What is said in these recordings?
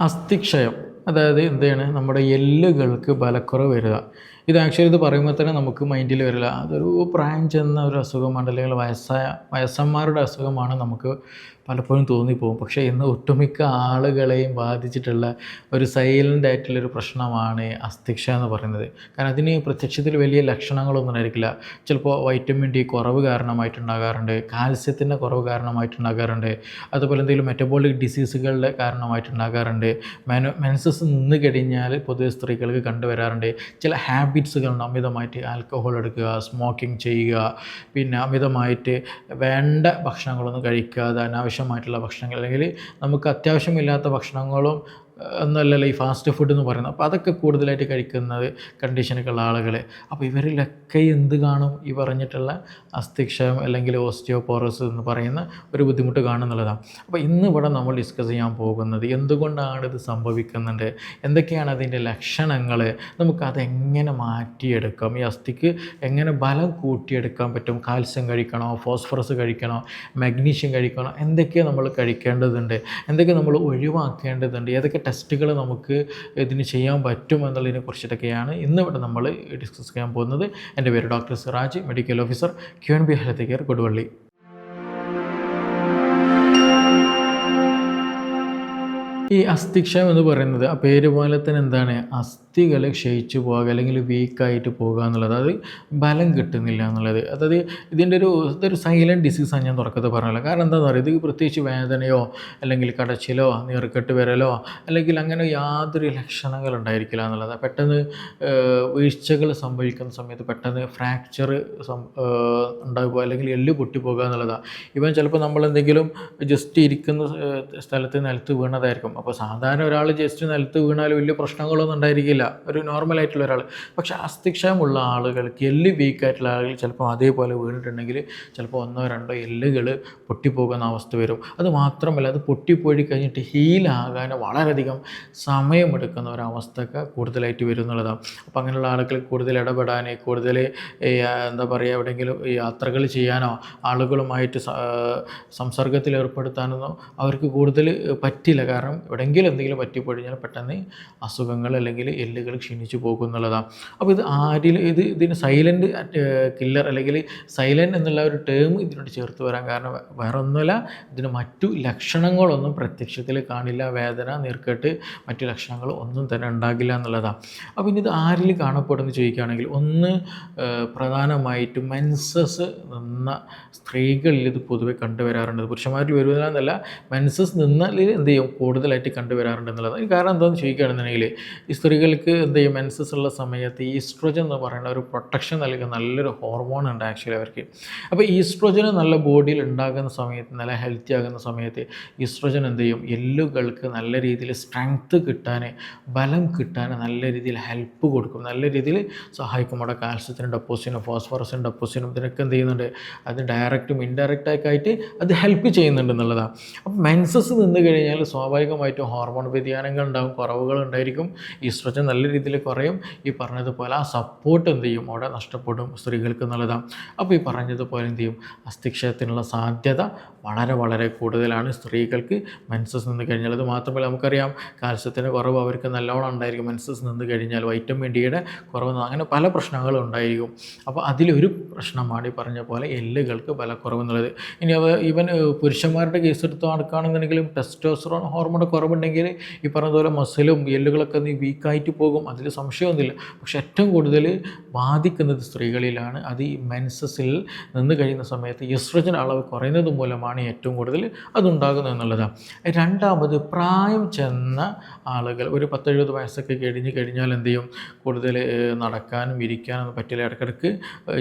അസ്ഥിക്ഷയം. അതായത് എന്താണ്? നമ്മുടെ എല്ലുകൾക്ക് ബലക്കുറവ് വരിക. ഇത് ആക്ച്വലി ഇത് പറയുമ്പോൾ തന്നെ നമുക്ക് മൈൻഡിൽ വരില്ല. അതൊരു പ്രായം ചെന്ന ഒരു അസുഖമാണ് അല്ലെങ്കിൽ വയസ്സായ വയസ്സന്മാരുടെ അസുഖമാണ് നമുക്ക് പലപ്പോഴും തോന്നിപ്പോകും. പക്ഷേ ഇന്ന് ഒട്ടുമിക്ക ആളുകളെയും ബാധിച്ചിട്ടുള്ള ഒരു സൈലന്റ് ആയിട്ടുള്ളൊരു പ്രശ്നമാണ് അസ്ഥിക്ഷ എന്ന് പറയുന്നത്. കാരണം അതിന് പ്രത്യക്ഷത്തിൽ വലിയ ലക്ഷണങ്ങളൊന്നും ഉണ്ടായിരിക്കില്ല. ചിലപ്പോൾ വൈറ്റമിൻ ഡി കുറവ് കാരണമായിട്ടുണ്ടാകാറുണ്ട് കാൽസ്യത്തിന്റെ കുറവ് കാരണമായിട്ടുണ്ടാകാറുണ്ട് അതുപോലെ എന്തെങ്കിലും മെറ്റബോളിക് ഡിസീസുകളുടെ കാരണമായിട്ടുണ്ടാകാറുണ്ട്. മെനു മെൻസസ് നിന്ന് കഴിഞ്ഞാൽ പൊതുവെ സ്ത്രീകൾക്ക് കണ്ടുവരാറുണ്ട്. ചില ഹാബിറ്റ്സുകൾ അമിതമായിട്ട് ആൽക്കഹോൾ എടുക്കുക സ്മോക്കിംഗ് ചെയ്യുക പിന്നെ അമിതമായിട്ട് വേണ്ട ഭക്ഷണങ്ങളൊന്നും കഴിക്കാതെ അനാവശ്യമായിട്ടുള്ള ഭക്ഷണങ്ങൾ അല്ലെങ്കിൽ നമുക്ക് അത്യാവശ്യമില്ലാത്ത ഭക്ഷണങ്ങളും ഒന്നുമല്ലല്ലോ ഈ ഫാസ്റ്റ് ഫുഡ് എന്ന് പറയുന്നത്. അപ്പോൾ അതൊക്കെ കൂടുതലായിട്ട് കഴിക്കുന്നത് കണ്ടീഷനൊക്കെയുള്ള ആളുകൾ അപ്പോൾ ഇവരിലൊക്കെ എന്ത് കാണും? ഈ പറഞ്ഞിട്ടുള്ള അസ്ഥിക്ഷയം അല്ലെങ്കിൽ ഓസ്റ്റിയോപോറസ് എന്ന് പറയുന്ന ഒരു ബുദ്ധിമുട്ട് കാണുന്നുള്ളതാണ് അപ്പോൾ ഇന്ന് ഇവിടെ നമ്മൾ ഡിസ്കസ് ചെയ്യാൻ പോകുന്നത് എന്തുകൊണ്ടാണ് ഇത് സംഭവിക്കുന്നുണ്ട് എന്തൊക്കെയാണ് അതിന്റെ ലക്ഷണങ്ങൾ നമുക്കതെങ്ങനെ മാറ്റിയെടുക്കാം? ഈ അസ്ഥിക്ക് എങ്ങനെ ബലം കൂട്ടിയെടുക്കാൻ പറ്റും? കാൽസ്യം കഴിക്കണോ? ഫോസ്ഫറസ് കഴിക്കണോ? മാഗ്നീഷ്യം കഴിക്കണോ? എന്തൊക്കെ നമ്മൾ കഴിക്കേണ്ടതുണ്ട്? എന്തൊക്കെ നമ്മൾ ഒഴിവാക്കേണ്ടതുണ്ട്? ഏതൊക്കെ ടെസ്റ്റുകൾ നമുക്ക് ഇതിന് ചെയ്യാൻ പറ്റും എന്നുള്ളതിനെ കുറിച്ചിട്ടൊക്കെയാണ് ഇന്നിവിടെ നമ്മൾ ഡിസ്കസ് ചെയ്യാൻ പോകുന്നത്. എന്റെ പേര് doctor Siraj medical officer Q N B health care Koduvally. ഈ അസ്ഥിക്ഷയം എന്ന് പറയുന്നത് ആ പേര് പോലെ തന്നെ എന്താണ് അസ്ഥികൾ ക്ഷയിച്ചു പോകുക അല്ലെങ്കിൽ വീക്കായിട്ട് പോകുക എന്നുള്ളത്. അത് ബലം കിട്ടുന്നില്ല എന്നുള്ളത്. അതായത് ഇതിന്റെ ഒരു ഇതൊരു സൈലന്റ് ഡിസീസാണ് ഞാൻ തുടക്കത്തിൽ പറഞ്ഞത് കാരണം എന്താണെന്ന് പറയുക ഇത് പ്രത്യേകിച്ച് വേദനയോ അല്ലെങ്കിൽ കടച്ചിലോ നീർക്കെട്ട് വരലോ അല്ലെങ്കിൽ അങ്ങനെ യാതൊരു ലക്ഷണങ്ങൾ ഉണ്ടായിരിക്കില്ല എന്നുള്ളത്. പെട്ടെന്ന് വീഴ്ചകൾ സംഭവിക്കുന്ന സമയത്ത് പെട്ടെന്ന് ഫ്രാക്ചർ ഉണ്ടാകുക അല്ലെങ്കിൽ എല്ല് പൊട്ടിപ്പോകുക എന്നുള്ളതാണ് ഇവൻ ചിലപ്പോൾ നമ്മൾ എന്തെങ്കിലും ജസ്റ്റ് ഇരിക്കുന്ന സ്ഥലത്ത് നിലത്ത് വീണതായിരിക്കും. അപ്പോൾ സാധാരണ ഒരാൾ ജസ്റ്റ് നിലത്ത് വീണാൽ വലിയ പ്രശ്നങ്ങളൊന്നും ഉണ്ടായിരിക്കില്ല. ഒരു നോർമൽ ആയിട്ടുള്ള ഒരാൾ പക്ഷേ അസ്ഥിക്ഷയമുള്ള ആളുകൾക്ക് എല്ല് വീക്ക് ആയിട്ടുള്ള ആളുകൾ ചിലപ്പോൾ അതേപോലെ വീണിട്ടുണ്ടെങ്കിൽ ചിലപ്പോൾ ഒന്നോ രണ്ടോ എല്ലുകൾ പൊട്ടിപ്പോകുന്ന അവസ്ഥ വരും. അത് മാത്രമല്ല അത് പൊട്ടിപ്പോയി കഴിഞ്ഞിട്ട് ഹീലാകാൻ വളരെയധികം സമയമെടുക്കുന്ന ഒരവസ്ഥയൊക്കെ കൂടുതലായിട്ട് വരും എന്നുള്ളതാണ് അപ്പോൾ അങ്ങനെയുള്ള ആളുകൾ കൂടുതൽ ഇടപെടാൻ കൂടുതൽ എന്താ പറയുക എവിടെയെങ്കിലും യാത്രകൾ ചെയ്യാനോ ആളുകളുമായിട്ട് സംസർഗത്തിൽ ഏർപ്പെടുത്താനൊന്നും അവർക്ക് കൂടുതൽ പറ്റില്ല. കാരണം എവിടെയെങ്കിലും എന്തെങ്കിലും പറ്റിപ്പോഴിഞ്ഞാൽ പെട്ടെന്ന് അസുഖങ്ങൾ അല്ലെങ്കിൽ എല്ലുകൾ ക്ഷീണിച്ചു പോകും എന്നുള്ളതാണ്. അപ്പോൾ ഇത് ആരിൽ ഇത് ഇതിന് സൈലന്റ് കില്ലർ അല്ലെങ്കിൽ സൈലന്റ് എന്നുള്ള ഒരു ടേം ഇതിനോട് ചേർത്ത് വരാൻ കാരണം വേറെ ഒന്നുമല്ല ഇതിന് മറ്റു ലക്ഷണങ്ങളൊന്നും പ്രത്യക്ഷത്തിൽ കാണില്ല. വേദന നീർക്കെട്ട് മറ്റു ലക്ഷണങ്ങൾ ഒന്നും തന്നെ ഉണ്ടാകില്ല എന്നുള്ളതാണ്. അപ്പോൾ ഇനി ഇത് ആരിൽ കാണപ്പെടുന്നു ചോദിക്കുകയാണെങ്കിൽ ഒന്ന് പ്രധാനമായിട്ടും മെൻസസ് നിന്ന സ്ത്രീകളിൽ ഇത് പൊതുവെ കണ്ടുവരാറുണ്ട്. പുരുഷന്മാരിൽ വരുന്നതെന്നല്ല മെൻസസ് നിന്നാൽ എന്ത് ചെയ്യും? കൂടുതലായിട്ട് കണ്ടുവരാറുണ്ട് എന്നുള്ളത് കാരണം എന്താണെന്ന് ചോദിക്കുകയാണെന്നുണ്ടെങ്കിൽ ഈ സ്ത്രീകൾക്ക് എന്ത് ചെയ്യും? മെൻസസ് ഉള്ള സമയത്ത് ഈസ്ട്രോജൻ എന്ന് പറയുന്ന ഒരു പ്രൊട്ടക്ഷൻ നൽകുന്ന നല്ലൊരു ഹോർമോൺ ഉണ്ട് ആക്ച്വലി അവർക്ക്. അപ്പോൾ ഈസ്ട്രോജൻ നല്ല ബോഡിയിൽ ഉണ്ടാകുന്ന സമയത്ത് നല്ല ഹെൽത്തി ആകുന്ന സമയത്ത് ഈസ്ട്രോജൻ എന്ത് ചെയ്യും? എല്ലുകൾക്ക് നല്ല രീതിയിൽ സ്ട്രെങ്ത്ത് കിട്ടാൻ ബലം കിട്ടാൻ നല്ല രീതിയിൽ ഹെൽപ്പ് കൊടുക്കും. നല്ല രീതിയിൽ സഹായിക്കും. അവിടെ കാൽസ്യത്തിനും ഡെപ്പോസിനും ഫോസ്ഫറസിനും ഡെപ്പോസിനും ഇതിനൊക്കെ എന്ത് ചെയ്യുന്നുണ്ട്? അത് ഡയറക്റ്റും ഇൻഡയറക്റ്റായിട്ട് ആയിട്ട് അത് ഹെൽപ്പ് ചെയ്യുന്നുണ്ട് എന്നുള്ളതാണ്. അപ്പോൾ മെൻസസ് നിന്ന് കഴിഞ്ഞാൽ സ്വാഭാവികമായിട്ടും ഹോർമോൺ വ്യതിയാനങ്ങൾ ഉണ്ടാകും കുറവുകൾ ഉണ്ടായിരിക്കും ഈസ്ട്രജൻ നല്ല രീതിയിൽ കുറയും. ഈ പറഞ്ഞതുപോലെ ആ സപ്പോർട്ട് എന്ത് ചെയ്യും? അവിടെ നഷ്ടപ്പെടും സ്ത്രീകൾക്ക് നല്ലതാണ്. അപ്പോൾ ഈ പറഞ്ഞതുപോലെ എന്ത് ചെയ്യും? അസ്ഥിക്ഷയത്തിനുള്ള സാധ്യത വളരെ വളരെ കൂടുതലാണ് സ്ത്രീകൾക്ക്. മെൻസസ് നിന്ന് കഴിഞ്ഞാൽ അത് മാത്രമല്ല നമുക്കറിയാം. കാൽസ്യത്തിന്റെ കുറവ് അവർക്ക് നല്ലോണം ഉണ്ടായിരിക്കും. മെൻസസ് നിന്ന് കഴിഞ്ഞാൽ വൈറ്റമിൻ ഡിയുടെ കുറവ് അങ്ങനെ പല പ്രശ്നങ്ങളും ഉണ്ടായിരിക്കും. അപ്പോൾ അതിലൊരു പ്രശ്നമാണ് ഈ പറഞ്ഞ പോലെ എല്ലുകൾക്ക് ബലക്കുറവ് എന്നുള്ളത്. ഇനി അവ ഈവൻ പുരുഷന്മാരുടെ കേസ് എടുത്ത് നടക്കുകയാണെന്നുണ്ടെങ്കിലും ടെസ്റ്റോസ്റ്ററോൺ ഹോർമോൺ കുറവുണ്ടെങ്കിൽ ഈ പറഞ്ഞതുപോലെ മസിലും എല്ലുകളൊക്കെ നീ വീക്കായിട്ട് പോകും. അതിൽ സംശയമൊന്നുമില്ല. പക്ഷെ ഏറ്റവും കൂടുതൽ ബാധിക്കുന്നത് സ്ത്രീകളിലാണ്. അത് ഈ മെൻസസിൽ നിന്ന് കഴിയുന്ന സമയത്ത് എസ്ട്രജൻ അളവ് കുറയുന്നത് മൂലമാണ് ഏറ്റവും കൂടുതൽ അതുണ്ടാകുന്നത് എന്നുള്ളതാണ് രണ്ടാമത് പ്രായം ചെന്ന ആളുകൾ ഒരു പത്തെഴുപത് വയസ്സൊക്കെ കഴിഞ്ഞ് കഴിഞ്ഞാൽ എന്ത് ചെയ്യും? കൂടുതൽ നടക്കാനും ഇരിക്കാനൊന്നും പറ്റില്ല. ഇടയ്ക്കിടയ്ക്ക്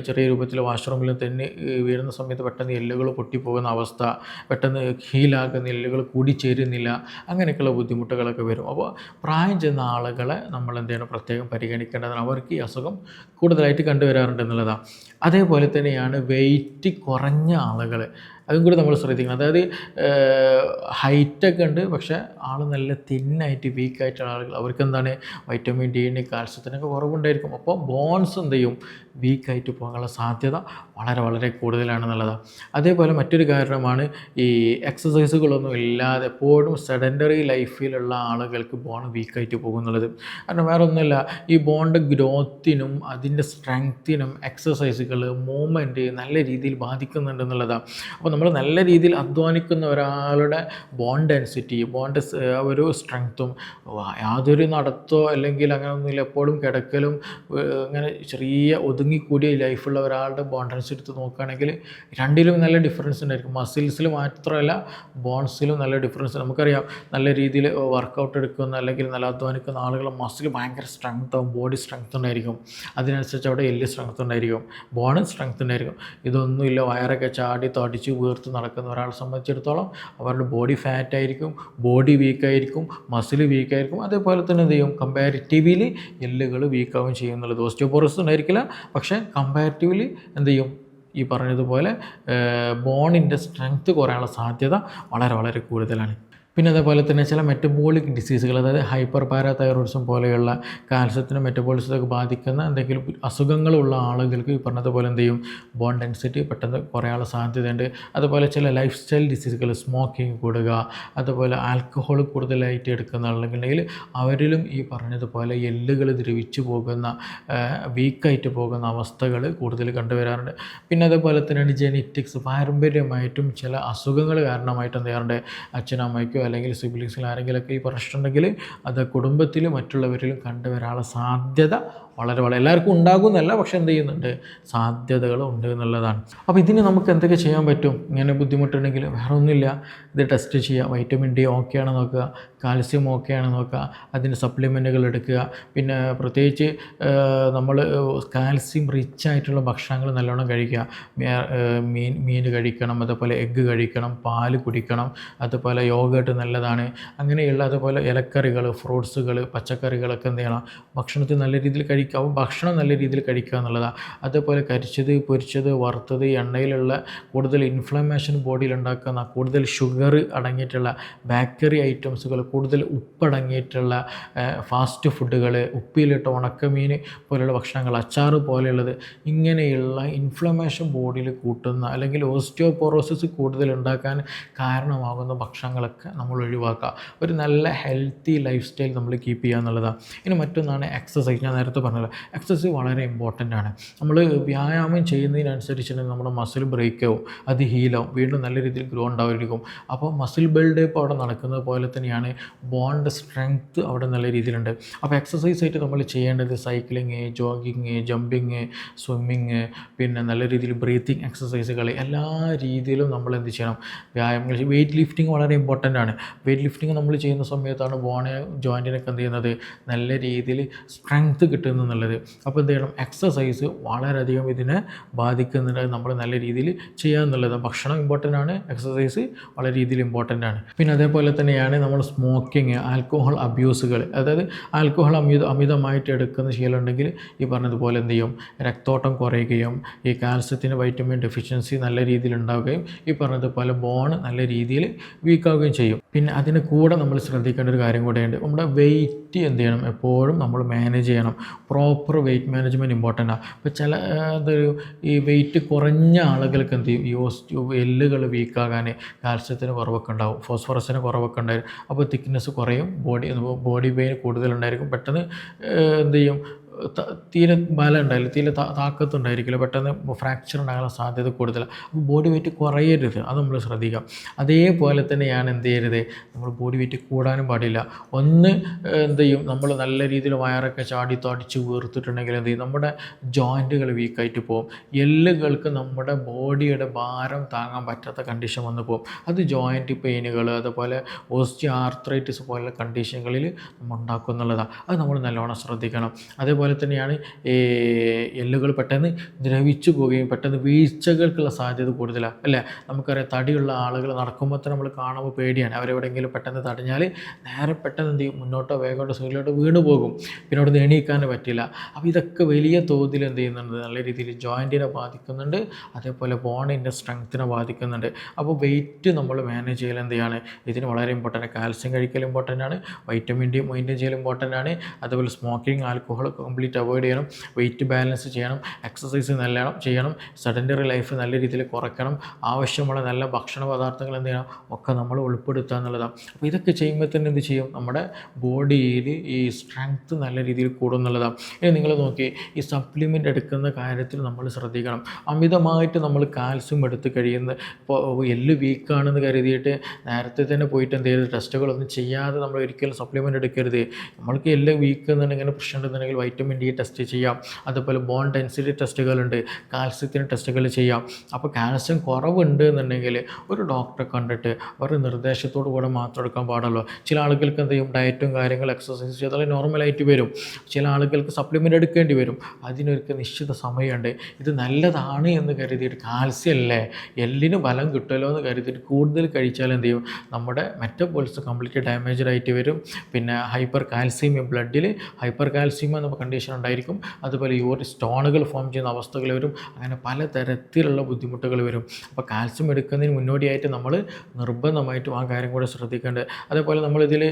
ചെറിയ രൂപത്തിൽ വാഷ്റൂമിൽ തന്നെ വീഴുന്ന സമയത്ത് പെട്ടെന്ന് എല്ലുകൾ പൊട്ടിപ്പോകുന്ന അവസ്ഥ പെട്ടെന്ന് ഹീലാകുന്ന എല്ലുകൾ കൂടിച്ചേരുന്നില്ല. അങ്ങനെയൊക്കെയുള്ള ബുദ്ധിമുട്ടുകളൊക്കെ വരും. അപ്പോൾ പ്രായം ചെന്ന ആളുകളെ നമ്മൾ എന്ത് ചെയ്യണം? പ്രത്യേകം പരിഗണിക്കേണ്ടതാണ്. അവർക്ക് ഈ അസുഖം കൂടുതലായിട്ട് കണ്ടുവരാറുണ്ട് എന്നുള്ളതാണ്. അതേപോലെ തന്നെയാണ് വെയിറ്റ് കുറഞ്ഞ ആളുകൾ അതും കൂടി നമ്മൾ ശ്രദ്ധിക്കണം. അതായത് ഹൈറ്റൊക്കെ ഉണ്ട് പക്ഷേ ആൾ നല്ല തിന്നായിട്ട് വീക്കായിട്ടുള്ള ആളുകൾ. അവർക്ക് എന്താണ് വൈറ്റമിൻ ഡിന് കാൽസ്യത്തിനൊക്കെ കുറവുണ്ടായിരിക്കും. അപ്പോൾ ബോൺസ് എന്ത് ചെയ്യും? വീക്കായിട്ട് പോകാനുള്ള സാധ്യത വളരെ വളരെ കൂടുതലാണെന്നുള്ളതാണ് അതേപോലെ മറ്റൊരു കാരണമാണ് ഈ എക്സസൈസുകളൊന്നും ഇല്ലാതെ എപ്പോഴും സെഡൻഡറി ലൈഫിലുള്ള ആളുകൾക്ക് ബോൺ വീക്കായിട്ട് പോകുന്നുള്ളത്. കാരണം വേറെ ഒന്നുമില്ല ഈ ബോണിന്റെ ഗ്രോത്തിനും അതിന്റെ സ്ട്രെങ്ത്തിനും എക്സസൈസുകൾ മൂവ്മെന്റ് നല്ല രീതിയിൽ ബാധിക്കുന്നുണ്ടെന്നുള്ളതാണ് അപ്പോൾ നമ്മൾ നല്ല രീതിയിൽ അധ്വാനിക്കുന്ന ഒരാളുടെ ബോൺ ഡെൻസിറ്റി ബോണ്ട് ഒരു സ്ട്രെങ്ത്തും യാതൊരു നടത്തോ അല്ലെങ്കിൽ അങ്ങനെ ഒന്നുമില്ല. എപ്പോഴും കിടക്കലും അങ്ങനെ ചെറിയ ഒതുങ്ങിക്കൂടിയ ലൈഫുള്ള ഒരാളുടെ ബോൺ ഡെൻസിറ്റി എടുത്ത് നോക്കുകയാണെങ്കിൽ രണ്ടിലും നല്ല ഡിഫറൻസ് ഉണ്ടായിരിക്കും. മസിൽസിൽ മാത്രമല്ല ബോൺസിലും നല്ല ഡിഫറൻസ് നമുക്കറിയാം നല്ല രീതിയിൽ വർക്കൗട്ട് എടുക്കുന്ന അല്ലെങ്കിൽ നല്ല അധ്വാനിക്കുന്ന ആളുകൾ മസിൽ ഭയങ്കര സ്ട്രെങ്ത്താവും ബോഡി സ്ട്രെങ്ത് ഉണ്ടായിരിക്കും. അതിനനുസരിച്ച് അവിടെ എല്ല് സ്ട്രെങ്ത് ഉണ്ടായിരിക്കും. ബോൺ സ്ട്രെങ്ത് ഉണ്ടായിരിക്കും. ഇതൊന്നുമില്ല വയറൊക്കെ ചാടി തടിച്ച് വീർത്ത് നടക്കുന്ന ഒരാളെ സംബന്ധിച്ചിടത്തോളം അവരുടെ ബോഡി ഫാറ്റ് ആയിരിക്കും ബോഡി വീക്കായിരിക്കും മസിൽ വീക്കായിരിക്കും അതേപോലെ തന്നെ എന്ത് ചെയ്യും? കമ്പാരിറ്റീവ്ലി എല്ലുകൾ വീക്കാവും ചെയ്യുന്നുള്ളത് ഓസ്റ്റിയോപോറസ് ഉണ്ടായിരിക്കില്ല. പക്ഷേ കമ്പാരിറ്റീവ്ലി എന്ത് ചെയ്യും? ഈ പറഞ്ഞതുപോലെ ബോണിന്റെ സ്ട്രെങ്ത്ത് കുറയാനുള്ള സാധ്യത വളരെ വളരെ കൂടുതലാണ്. പിന്നെ അതേപോലെ തന്നെ ചില മെറ്റബോളിക് ഡിസീസുകൾ അതായത് ഹൈപ്പർ പാരാതൈറോയിഡിസം പോലെയുള്ള കാൽസ്യത്തിനും മെറ്റബോളിസത്തൊക്കെ ബാധിക്കുന്ന എന്തെങ്കിലും അസുഖങ്ങളുള്ള ആളുകൾക്ക് ഈ പറഞ്ഞതുപോലെ എന്ത് ചെയ്യും? ബോൺ ഡെൻസിറ്റി പെട്ടെന്ന് കുറയാനുള്ള സാധ്യതയുണ്ട്. അതുപോലെ ചില ലൈഫ് സ്റ്റൈൽ ഡിസീസുകൾ സ്മോക്കിംഗ് കൂടുക അതുപോലെ ആൽക്കഹോൾ കൂടുതലായിട്ട് എടുക്കുന്ന ആളുണ്ടെങ്കിൽ അവരിലും ഈ പറഞ്ഞതുപോലെ എല്ലുകൾ ദ്രവിച്ചു പോകുന്ന വീക്കായിട്ട് പോകുന്ന അവസ്ഥകൾ കൂടുതൽ കണ്ടുവരാറുണ്ട്. പിന്നെ അതേപോലെ തന്നെയാണ് ജെനറ്റിക്സ് പാരമ്പര്യമായിട്ടും ചില അസുഖങ്ങൾ കാരണമായിട്ട് എന്ത് ചെയ്യാറുണ്ട്? അച്ഛനമ്മയ്ക്കോ അല്ലെങ്കിൽ സിബ്ലിങ്സിൽ ആരെങ്കിലുമൊക്കെ ഈ പ്രശ്നമുണ്ടെങ്കിൽ അത് കുടുംബത്തിൽ മറ്റുള്ളവരിലും കണ്ടുവരാനുള്ള സാധ്യത വളരെ വളരെ എല്ലാവർക്കും ഉണ്ടാകുമെന്നല്ല പക്ഷെ എന്ത് ചെയ്യുന്നുണ്ട്? സാധ്യതകൾ ഉണ്ട് എന്നുള്ളതാണ്. അപ്പോൾ ഇതിന് നമുക്ക് എന്തൊക്കെ ചെയ്യാൻ പറ്റും? ഇങ്ങനെ ബുദ്ധിമുട്ടുണ്ടെങ്കിൽ വേറെ ഒന്നുമില്ല ഇത് ടെസ്റ്റ് ചെയ്യുക. വൈറ്റമിൻ ഡി ഓക്കെ ആണെന്ന് നോക്കുക. കാൽസ്യം ഒക്കെയാണ് നോക്കുക. അതിന് സപ്ലിമെന്റുകൾ എടുക്കുക. പിന്നെ പ്രത്യേകിച്ച് നമ്മൾ കാൽസ്യം റിച്ച് ആയിട്ടുള്ള ഭക്ഷണങ്ങൾ നല്ലോണം കഴിക്കുക. മീൻ മീൻ കഴിക്കണം അതുപോലെ എഗ്ഗ് കഴിക്കണം പാൽ കുടിക്കണം അതുപോലെ യോഗട്ട് നല്ലതാണ്. അങ്ങനെയുള്ള അതുപോലെ ഇലക്കറികൾ ഫ്രൂട്ട്സുകൾ പച്ചക്കറികളൊക്കെ എന്ത് ചെയ്യണം? ഭക്ഷണത്തിൽ നല്ല രീതിയിൽ കഴിക്കുക. ഭക്ഷണം നല്ല രീതിയിൽ കഴിക്കുക എന്നുള്ളതാണ്. അതുപോലെ കരിച്ചത് പൊരിച്ചത് വറുത്തത് എണ്ണയിലുള്ള കൂടുതൽ ഇൻഫ്ലമേഷൻ ബോഡിയിൽ ഉണ്ടാക്കുന്ന കൂടുതൽ ഷുഗർ അടങ്ങിയിട്ടുള്ള ബേക്കറി ഐറ്റംസുകൾ കൂടുതൽ ഉപ്പടങ്ങിയിട്ടുള്ള ഫാസ്റ്റ് ഫുഡുകൾ ഉപ്പിയിലിട്ട് ഉണക്കമീൻ പോലെയുള്ള ഭക്ഷണങ്ങൾ അച്ചാർ പോലെയുള്ളത് ഇങ്ങനെയുള്ള ഇൻഫ്ലമേഷൻ ബോഡിയിൽ കൂട്ടുന്ന അല്ലെങ്കിൽ ഓസ്റ്റിയോപോറോസിസ് കൂടുതൽ ഉണ്ടാക്കാൻ കാരണമാകുന്ന ഭക്ഷണങ്ങളൊക്കെ നമ്മൾ ഒഴിവാക്കുക. ഒരു നല്ല ഹെൽത്തി ലൈഫ് സ്റ്റൈൽ നമ്മൾ കീപ്പ് ചെയ്യുക എന്നുള്ളതാണ് ഇനി മറ്റൊന്നാണ് എക്സസൈസ് ഞാൻ നേരത്തെ പറഞ്ഞത് എക്സസൈസ് വളരെ ഇമ്പോർട്ടന്റ് ആണ്. നമ്മൾ വ്യായാമം ചെയ്യുന്നതിനനുസരിച്ചുണ്ടെങ്കിൽ നമ്മുടെ മസിൽ ബ്രേക്ക് ആവും അത് ഹീലാവും വീണ്ടും നല്ല രീതിയിൽ ഗ്രോ ഉണ്ടാവുമായിരിക്കും അപ്പോൾ മസിൽ ബിൽഡപ്പ് അവിടെ നടക്കുന്നത് പോലെ തന്നെയാണ് ബോണ്ട് സ്ട്രെങ്ത് അവിടെ നല്ല രീതിയിലുണ്ട്. അപ്പോൾ എക്സസൈസ് ആയിട്ട് നമ്മൾ ചെയ്യേണ്ടത് സൈക്ലിങ് ജോഗിങ് ജമ്പിങ് സ്വിമ്മിങ് പിന്നെ നല്ല രീതിയിൽ ബ്രീത്തിങ് എക്സസൈസുകൾ എല്ലാ രീതിയിലും നമ്മൾ എന്ത് ചെയ്യണം? വ്യായാമങ്ങൾ വെയിറ്റ് ലിഫ്റ്റിംഗ് വളരെ ഇമ്പോർട്ടന്റ് ആണ്. വെയിറ്റ് ലിഫ്റ്റിംഗ് നമ്മൾ ചെയ്യുന്ന സമയത്താണ് ബോണ് ജോയിന്റിനൊക്കെ എന്ത് ചെയ്യുന്നത്? നല്ല രീതിയിൽ സ്ട്രെങ്ത് കിട്ടുന്നത് എന്നുള്ളത് അപ്പോൾ എന്ത് ചെയ്യണം? എക്സസൈസ് വളരെയധികം ഇതിനെ ബാധിക്കുന്നുണ്ട്. നമ്മൾ നല്ല രീതിയിൽ ചെയ്യാമെന്നുള്ളത് ഭക്ഷണം ഇമ്പോർട്ടന്റ് ആണ്. എക്സസൈസ് വളരെ രീതിയിൽ ഇമ്പോർട്ടന്റ് ആണ്. പിന്നെ അതേപോലെ തന്നെയാണ് നമ്മൾ സ്മോക്കിങ് ആൽക്കോഹോൾ അബ്യൂസുകൾ അതായത് ആൽക്കോഹോൾ അമിത അമിതമായിട്ട് എടുക്കുന്ന ശീലമുണ്ടെങ്കിൽ ഈ പറഞ്ഞതുപോലെ എന്ത് ചെയ്യും? രക്തോട്ടം കുറയുകയും ഈ കാൽസ്യത്തിന് വൈറ്റമിൻ ഡെഫിഷ്യൻസി നല്ല രീതിയിൽ ഉണ്ടാവുകയും ഈ പറഞ്ഞതുപോലെ ബോൺ നല്ല രീതിയിൽ വീക്കാവുകയും ചെയ്യും. പിന്നെ അതിന് കൂടെ നമ്മൾ ശ്രദ്ധിക്കേണ്ട ഒരു കാര്യം കൂടെയുണ്ട്. നമ്മുടെ വെയിറ്റ് എന്ത് ചെയ്യണം? എപ്പോഴും നമ്മൾ മാനേജ് ചെയ്യണം. പ്രോപ്പർ വെയിറ്റ് മാനേജ്മെന്റ് ഇമ്പോർട്ടന്റ് ആണ് ഇപ്പോൾ ചില എന്തൊരു ഈ വെയിറ്റ് കുറഞ്ഞ ആളുകൾക്ക് എന്ത് ചെയ്യും? ഈ ഓസ്റ്റോ എല്ലുകൾ വീക്കാകാൻ കാൽസ്യത്തിന് കുറവൊക്കെ ഉണ്ടാവും. ഫോസ്ഫറസിന് കുറവൊക്കെ ഉണ്ടാവും. അപ്പോൾ തിക്നെസ് കുറയും. ബോഡി ബോഡി പെയിൻ കൂടുതലുണ്ടായിരിക്കും. പെട്ടെന്ന് എന്ത് ചെയ്യും? തീരെ ബലം ഉണ്ടായില്ല തീരെ താക്കത്ത് ഉണ്ടായിരിക്കില്ല പെട്ടെന്ന് ഫ്രാക്ചർ ഉണ്ടാകാനുള്ള സാധ്യത കൂടുതലാണ്. അപ്പോൾ ബോഡി വെയിറ്റ് കുറയരുത് അത് നമ്മൾ ശ്രദ്ധിക്കാം. അതേപോലെ തന്നെയാണ് എന്ത് ചെയ്യരുത് നമ്മൾ ബോഡി വെയിറ്റ് കൂടാനും പാടില്ല. ഒന്ന് എന്ത് ചെയ്യും നമ്മൾ നല്ല രീതിയിൽ വയറൊക്കെ ചാടി തടിച്ച് വീർത്തിട്ടുണ്ടെങ്കിൽ എന്ത് ചെയ്യും നമ്മുടെ ജോയിന്റുകൾ വീക്കായിട്ട് പോകും. എല്ലുകൾക്ക് നമ്മുടെ ബോഡിയുടെ ഭാരം താങ്ങാൻ പറ്റാത്ത കണ്ടീഷൻ വന്നു പോകും. അത് ജോയിന്റ് പെയിനുകൾ അതുപോലെ ഓസ്റ്റിയോ ആർത്രൈറ്റിസ് പോലുള്ള കണ്ടീഷനുകളിൽ നമ്മൾ ഉണ്ടാക്കുന്നുള്ളതാണ് അത് നമ്മൾ നല്ലോണം ശ്രദ്ധിക്കണം. അതേപോലെ അതേപോലെ തന്നെയാണ് എല്ലുകൾ പെട്ടെന്ന് ദ്രവിച്ചു പോവുകയും പെട്ടെന്ന് വീഴ്ചകൾക്കുള്ള സാധ്യത കൂടുതലാണ് അല്ലേ? നമുക്കറിയാം തടിയുള്ള ആളുകൾ നടക്കുമ്പോൾ തന്നെ നമ്മൾ കാണുമ്പോൾ പേടിയാണ്. അവരെവിടെയെങ്കിലും പെട്ടെന്ന് തടഞ്ഞാൽ നേരെ പെട്ടെന്ന് എന്ത് ചെയ്യും? മുന്നോട്ടോ വേഗോട്ടോ സൈഡിലോട്ടോ വീണ് പോകും. പിന്നെ അവിടെ നിന്ന് എണീക്കാൻ പറ്റില്ല. അപ്പോൾ ഇതൊക്കെ വലിയ തോതിൽ എന്ത് ചെയ്യുന്നുണ്ട്? നല്ല രീതിയിൽ ജോയിന്റിനെ ബാധിക്കുന്നുണ്ട്. അതേപോലെ ബോണിന്റെ സ്ട്രെങ്ത്തിനെ ബാധിക്കുന്നുണ്ട്. അപ്പോൾ വെയിറ്റ് നമ്മൾ മാനേജ് ചെയ്യൽ എന്ത് ചെയ്യാണ്? ഇതിന് വളരെ ഇമ്പോർട്ടന്റ് കാൽസ്യം കഴിക്കൽ ഇമ്പോർട്ടന്റ് ആണ്. വൈറ്റമിൻ ഡി മെയിന്റെയിൻ ചെയ്യൽ ഇമ്പോർട്ടന്റ് ആണ്. അതുപോലെ സ്മോക്കിംഗ് ആൽക്കഹോൾ കംപ്ലീറ്റ് അവോയ്ഡ് ചെയ്യണം വെയിറ്റ് ബാലൻസ് ചെയ്യണം എക്സസൈസ് നല്ലോണം ചെയ്യണം സെഡന്ററി ലൈഫ് നല്ല രീതിയിൽ കുറയ്ക്കണം ആവശ്യമുള്ള നല്ല ഭക്ഷണ പദാർത്ഥങ്ങൾ എന്ത് ചെയ്യണം ഒക്കെ നമ്മൾ ഉൾപ്പെടുത്തുക എന്നുള്ളതാണ്. അപ്പോൾ ഇതൊക്കെ ചെയ്യുമ്പോൾ തന്നെ എന്ത് ചെയ്യും? നമ്മുടെ ബോഡിയിൽ ഈ സ്ട്രെങ്ത്ത് നല്ല രീതിയിൽ കൂടും എന്നുള്ളതാണ്. ഇനി നിങ്ങൾ നോക്കി ഈ സപ്ലിമെന്റ് എടുക്കുന്ന കാര്യത്തിൽ നമ്മൾ ശ്രദ്ധിക്കണം. അമിതമായിട്ട് നമ്മൾ കാൽസ്യം എടുത്ത് കഴിയുന്ന ഇപ്പോൾ എല്ല് വീക്കാണെന്ന് കരുതിയിട്ട് നേരത്തെ തന്നെ പോയിട്ട് എന്ത് ചെയ്ത് ടെസ്റ്റുകളൊന്നും ചെയ്യാതെ നമ്മൾ ഒരിക്കലും സപ്ലിമെന്റ് എടുക്കരുത്. നമ്മൾക്ക് എല്ല് വീക്ക് എന്നുണ്ടെങ്കിൽ പ്രശ്നം ഉണ്ടെന്നുണ്ടെങ്കിൽ വൈറ്റമിൻ ഡി ടെസ്റ്റ് ചെയ്യാം. അതുപോലെ ബോൺ ഡെൻസിറ്റി ടെസ്റ്റുകളുണ്ട് കാൽസ്യത്തിന് ടെസ്റ്റുകൾ ചെയ്യാം. അപ്പോൾ കാൽസ്യം കുറവുണ്ട് എന്നുണ്ടെങ്കിൽ ഒരു ഡോക്ടറെ കണ്ടിട്ട് അവരുടെ നിർദ്ദേശത്തോടു കൂടെ മാത്രം എടുക്കാൻ പാടുള്ളൂ. ചില ആളുകൾക്ക് എന്ത് ചെയ്യും? ഡയറ്റും കാര്യങ്ങളും എക്സസൈസ് ചെയ്താൽ നോർമലായിട്ട് വരും. ചില ആളുകൾക്ക് സപ്ലിമെന്റ് എടുക്കേണ്ടി വരും. അതിനൊരുക്ക് നിശ്ചിത സമയമുണ്ട്. ഇത് നല്ലതാണ് എന്ന് കരുതിയിട്ട് കാൽസ്യം അല്ലേ? എല്ലിന് ബലം കിട്ടുമല്ലോ എന്ന് കരുതിയിട്ട് കൂടുതൽ കഴിച്ചാൽ എന്ത് ചെയ്യും? നമ്മുടെ മെറ്റബോൾസ് കംപ്ലീറ്റ് ഡാമേജ് ആയിട്ട് വരും. പിന്നെ ഹൈപ്പർ കാൽസ്യം ബ്ലഡിൽ ഹൈപ്പർ കാൽസ്യം എന്ന കണ്ടീഷൻ ഉണ്ടായിരിക്കും. അതുപോലെ യൂറിൻ സ്റ്റോണുകൾ ഫോം ചെയ്യുന്ന അവസ്ഥകൾ വരും. അങ്ങനെ പലതരത്തിലുള്ള ബുദ്ധിമുട്ടുകൾ വരും. അപ്പോൾ കാൽസ്യം എടുക്കുന്നതിന് മുന്നോടിയായിട്ട് നമ്മൾ നിർബന്ധമായിട്ടും ആ കാര്യം കൂടെ ശ്രദ്ധിക്കേണ്ടത്. അതേപോലെ നമ്മളിതിൽ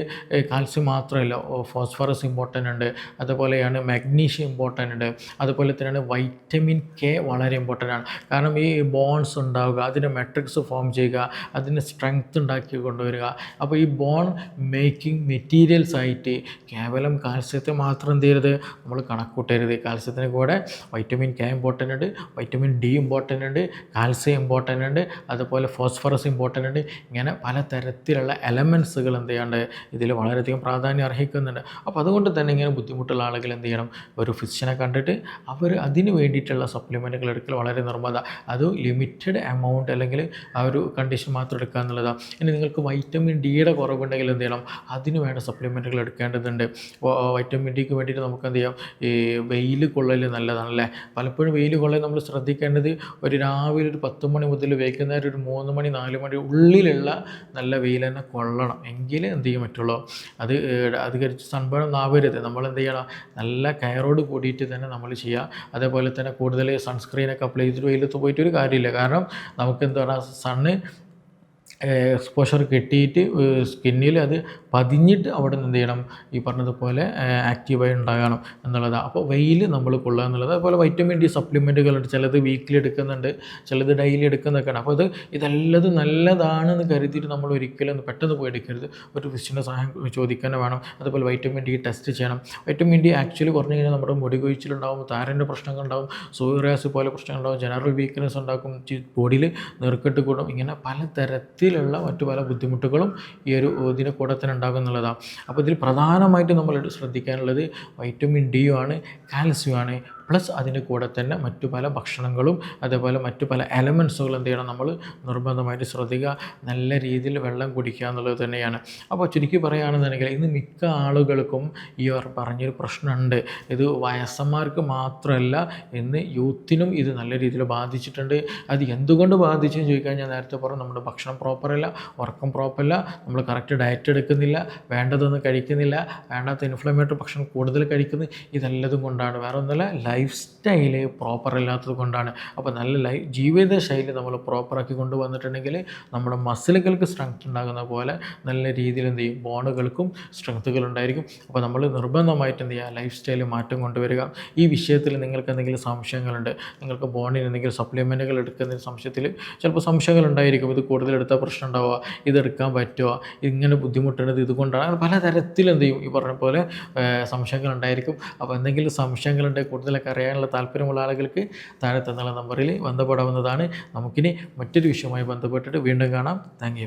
കാൽസ്യം മാത്രമല്ല ഫോസ്ഫറസ് ഇമ്പോർട്ടന്റ് ഉണ്ട്. അതുപോലെയാണ് മാഗ്നീഷ്യം ഇമ്പോർട്ടന്റ് ഉണ്ട്. അതുപോലെ തന്നെയാണ് വൈറ്റമിൻ കെ വളരെ ഇമ്പോർട്ടന്റ് ആണ്. കാരണം ഈ ബോൺസ് ഉണ്ടാവുക അതിന്റെ മെട്രിക്സ് ഫോം ചെയ്യുക അതിന് സ്ട്രെങ്ത് ഉണ്ടാക്കി കൊണ്ടുവരിക. അപ്പോൾ ഈ ബോൺ മേക്കിംഗ് മെറ്റീരിയൽസ് ആയിട്ട് കേവലം കാൽസ്യത്തെ മാത്രം എന്ത് ചെയ്യരുത്? നമ്മൾ കണക്കൂട്ടരുത്. കാൽസ്യത്തിന് കൂടെ വൈറ്റമിൻ കെ ഇമ്പോർട്ടന്റ് ഉണ്ട് വൈറ്റമിൻ ഡി ഇമ്പോർട്ടന്റ് ഉണ്ട് കാൽസ്യം ഇമ്പോർട്ടന്റ് ഉണ്ട് അതുപോലെ ഫോസ്ഫറസ് ഇമ്പോർട്ടന്റ് ഉണ്ട്. ഇങ്ങനെ പല തരത്തിലുള്ള എലമെൻസുകൾ എന്ത് ചെയ്യാണ്ട് ഇതിൽ വളരെയധികം പ്രാധാന്യം അർഹിക്കുന്നുണ്ട്. അപ്പോൾ അതുകൊണ്ട് തന്നെ ഇങ്ങനെ ബുദ്ധിമുട്ടുള്ള ആളുകൾ എന്ത് ചെയ്യണം? ഒരു ഫിസിഷ്യനെ കണ്ടിട്ട് അവർ അതിന് വേണ്ടിയിട്ടുള്ള സപ്ലിമെന്റുകൾ എടുക്കൽ വളരെ നിർബന്ധ. അത് ലിമിറ്റഡ് എമൗണ്ട് അല്ലെങ്കിൽ ആ ഒരു കണ്ടീഷൻ മാത്രം എടുക്കുക എന്നുള്ളതാണ് ഇനി നിങ്ങൾക്ക് വൈറ്റമിൻ ഡിയുടെ കുറവുണ്ടെങ്കിൽ എന്ത് ചെയ്യണം? അതിന് വേണ്ട സപ്ലിമെന്റുകൾ എടുക്കേണ്ടതുണ്ട്. വൈറ്റമിൻ ഡിക്ക് വേണ്ടിയിട്ട് നമുക്ക് എന്ത് ചെയ്യാം? ഈ വെയിൽ കൊള്ളൽ നല്ലതാണല്ലേ? പലപ്പോഴും വെയിൽ കൊള്ളൽ നമ്മൾ ശ്രദ്ധിക്കേണ്ടത് ഒരു രാവിലെ ഒരു പത്ത് മണി മുതൽ വൈകുന്നേരം ഒരു മൂന്ന് മണി നാല് മണി ഉള്ളിലുള്ള നല്ല വെയിൽ തന്നെ കൊള്ളണം. എങ്കിലേ എന്ത് ചെയ്യാൻ പറ്റുള്ളൂ അത് കഴിച്ച് സൺബേൺ ആവരുത്. നമ്മൾ എന്ത് ചെയ്യണം? നല്ല കെയറോട് കൂടിയിട്ട് തന്നെ നമ്മൾ ചെയ്യുക. അതേപോലെ തന്നെ കൂടുതൽ സൺസ്ക്രീനൊക്കെ അപ്ലൈ ചെയ്തിട്ട് വെയിലത്ത് പോയിട്ട് ഒരു കാര്യമില്ല. കാരണം നമുക്ക് എന്താ പറയുക സണ്ണ് എക്സ്പോഷർ കിട്ടിയിട്ട് സ്കിന്നിൽ അത് പതിഞ്ഞിട്ട് അവിടെ നിന്ന് എന്ത് ചെയ്യണം ഈ പറഞ്ഞതുപോലെ ആക്റ്റീവായി ഉണ്ടാകണം എന്നുള്ളതാണ് അപ്പോൾ വെയിൽ നമ്മൾ കൊള്ളുക എന്നുള്ളത്. അതുപോലെ വൈറ്റമിൻ ഡി സപ്ലിമെന്റുകളുണ്ട് ചിലത് വീക്കിലി എടുക്കുന്നുണ്ട് ചിലത് ഡെയിലി എടുക്കുന്നൊക്കെയാണ് അപ്പോൾ അത് ഇതെല്ലതും നല്ലതാണെന്ന് കരുതിയിട്ട് നമ്മൾ ഒരിക്കലും പെട്ടെന്ന് പോയി എടുക്കരുത്. ഒരു ഫിസിഷ്യന്റെ സഹായം ചോദിക്കാൻ വേണം. അതുപോലെ വൈറ്റമിൻ ഡി ടെസ്റ്റ് ചെയ്യണം. വൈറ്റമിൻ ഡി ആക്ച്വലി കുറഞ്ഞു കഴിഞ്ഞാൽ നമ്മുടെ മുടി കൊഴിച്ചിലുണ്ടാവും താരന്റെ പ്രശ്നങ്ങൾ ഉണ്ടാവും സൂര്യാസ് പോലെ പ്രശ്നങ്ങളുണ്ടാകും ജനറൽ വീക്ക്നെസ് ഉണ്ടാക്കും ബോഡിയിൽ നെറുക്കെട്ട് കൂടും. ഇങ്ങനെ പലതരത്തിലുള്ള മറ്റു പല ബുദ്ധിമുട്ടുകളും ഈ ഒരു ഇതിന് കൂടെ തന്നെ ഉണ്ടാകും എന്നുള്ളതാണ് അപ്പോൾ ഇതിൽ പ്രധാനമായിട്ട് നമ്മൾ ശ്രദ്ധിക്കാനുള്ളത് വൈറ്റമിൻ ഡിയും ആണ് കാൽസ്യം ആണ് പ്ലസ് അതിന്റെ കൂടെ തന്നെ മറ്റു പല ഭക്ഷണങ്ങളും അതേപോലെ മറ്റു പല എലമെൻസുകളും എന്ത് ചെയ്യണം നമ്മൾ നിർബന്ധമായിട്ട് ശ്രദ്ധിക്കുക. നല്ല രീതിയിൽ വെള്ളം കുടിക്കുക എന്നുള്ളത് തന്നെയാണ്. അപ്പോൾ ചുരുക്കി പറയുകയാണെന്നുണ്ടെങ്കിൽ ഇന്ന് മിക്ക ആളുകൾക്കും ഈ പറഞ്ഞൊരു പ്രശ്നമുണ്ട്. ഇത് വയസ്സന്മാർക്ക് മാത്രമല്ല ഇന്ന് യൂത്തിനും ഇത് നല്ല രീതിയിൽ ബാധിച്ചിട്ടുണ്ട്. അത് എന്തുകൊണ്ട് ബാധിച്ചു എന്ന് ചോദിക്കാൻ ഞാൻ നേരത്തെ പറഞ്ഞു നമ്മുടെ ഭക്ഷണം പ്രോപ്പറല്ല ഉറക്കം പ്രോപ്പറല്ല നമ്മൾ കറക്റ്റ് ഡയറ്റ് എടുക്കുന്നില്ല വേണ്ടതൊന്നും കഴിക്കുന്നില്ല വേണ്ടാത്ത ഇൻഫ്ലമേറ്ററി ഭക്ഷണം കൂടുതൽ കഴിക്കുന്നത് ഇതെല്ലതും കൊണ്ടാണ്. വേറെ ഒന്നുമല്ല ലൈഫ് സ്റ്റൈൽ പ്രോപ്പർ അല്ലാത്തത് കൊണ്ടാണ്. അപ്പോൾ നല്ല ലൈഫ് ജീവിത ശൈലി നമ്മൾ പ്രോപ്പറാക്കി കൊണ്ടുവന്നിട്ടുണ്ടെങ്കിൽ നമ്മുടെ മസിലുകൾക്ക് സ്ട്രെങ്ത് ഉണ്ടാകുന്ന പോലെ നല്ല രീതിയിൽ എന്ത് ചെയ്യും? ബോണുകൾക്കും സ്ട്രെങ്ത്തുകൾ ഉണ്ടായിരിക്കും. അപ്പോൾ നമ്മൾ നിർബന്ധമായിട്ട് എന്ത് ചെയ്യുക? ലൈഫ് സ്റ്റൈൽ മാറ്റം കൊണ്ടുവരിക ഈ വിഷയത്തിൽ നിങ്ങൾക്ക് എന്തെങ്കിലും സംശയങ്ങളുണ്ട് നിങ്ങൾക്ക് ബോണിന് എന്തെങ്കിലും സപ്ലിമെന്റുകൾ എടുക്കുന്ന സംശയത്തിൽ ചിലപ്പോൾ സംശയങ്ങൾ ഉണ്ടായിരിക്കും. ഇത് കൂടുതൽ എടുത്താൽ പ്രശ്നം ഉണ്ടാവുക ഇതെടുക്കാൻ പറ്റുമോ ഇങ്ങനെ ബുദ്ധിമുട്ടുന്നത് ഇതുകൊണ്ടാണ്. പലതരത്തിൽ എന്ത് ചെയ്യും? ഈ പറഞ്ഞ പോലെ സംശയങ്ങൾ ഉണ്ടായിരിക്കും. അപ്പോൾ എന്തെങ്കിലും സംശയങ്ങളുണ്ടെങ്കിൽ കൂടുതലൊക്കെ അറിയാനുള്ള താല്പര്യമുള്ള ആളുകൾക്ക് താഴെ തന്നുള്ള നമ്പറിൽ ബന്ധപ്പെടാവുന്നതാണ്. നമുക്കിനി മറ്റൊരു വിഷയവുമായി ബന്ധപ്പെട്ടിട്ട് വീണ്ടും കാണാം. താങ്ക്